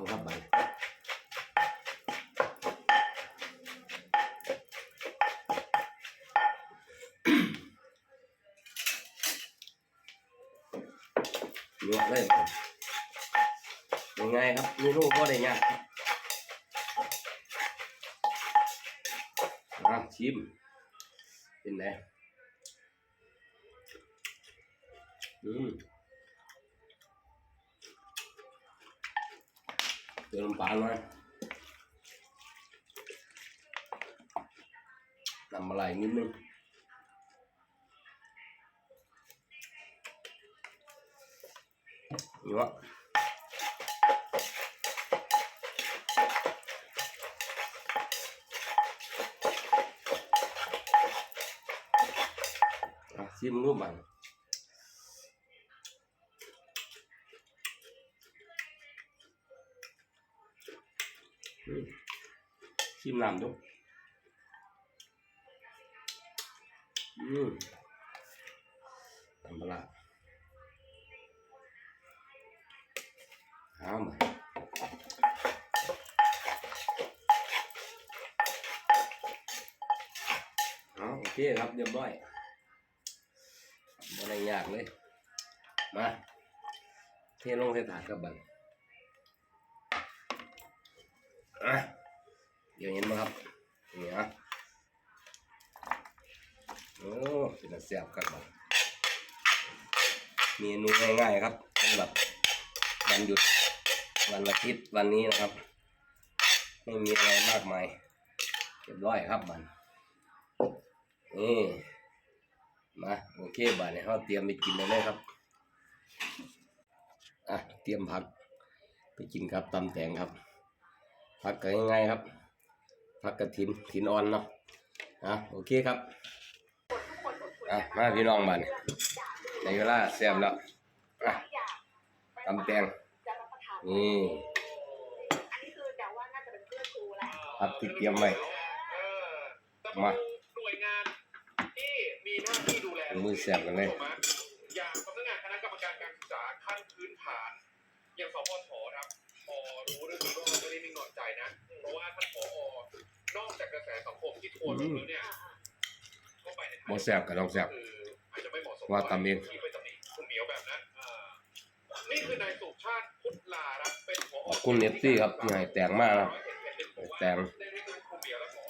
ำครับไปลวกเลยยังไงครับเมนูกก็ได้ยากครับชิมเป็นไงอืม เติมน้ำปลาหน่อยน้ำอะไรนิดนึงเนาะอะชิมรูปมันอื ชิมน้ำดูอืมน้ำปลาร้าเอามเอาโอเคครับเรียบร้อยไม่ได้ยากเลย มา เทลงใส่ถาดกับบัน เดี๋ยวเห็นไหมครับนี่ฮะโอ้เป็นแซ่บครับบันเมนูง่ายๆครับสำหรับวันหยุดวันอาทิตย์วันนี้นะครับ ไม่มีอะไรมากมายเรียบร้อยครับบันนี่มาโอเคบันเนี่ยเราเตรียมไปกินเลยครับอะเตรียมผักไปกินครับตำแตงครับ ผักก็ง่ายๆครับผักกระถินถินอ่อนเนาะอะโอเคครับอะมาพี่น้องบันในเวลาแซ่บแล้วอะตำแตงนี่อันนี้คือเดาว่าน่าจะเป็นเพื่อนครูแหละผักที่เตรียมไว้มาหน่วยงานที่มีหน้าที่ดูแลมือแซ่บกันเลย สังคมที่ทัวร์ลงแล้วเนี่ยก็ไปในทางบ่แซ่บก็ต้องแซ่บคืออาจจะไม่เหมาะสมว่าตำเองที่ไปตำหนิคุณเหมียวแบบนั้นอ่านี่คือนายสุชาติพุทธลาครับเป็นผอขอบคุณเอฟซีครับที่ให้แตงมากนะแตงได้เรียกครูเหมียวและผอ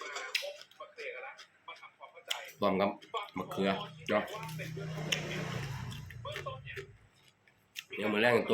คณะมาพบมาเคลียร์กันแล้วมาทำความเข้าใจรวมกับมะเขือเนาะเดี๋ยวมือแรกตัว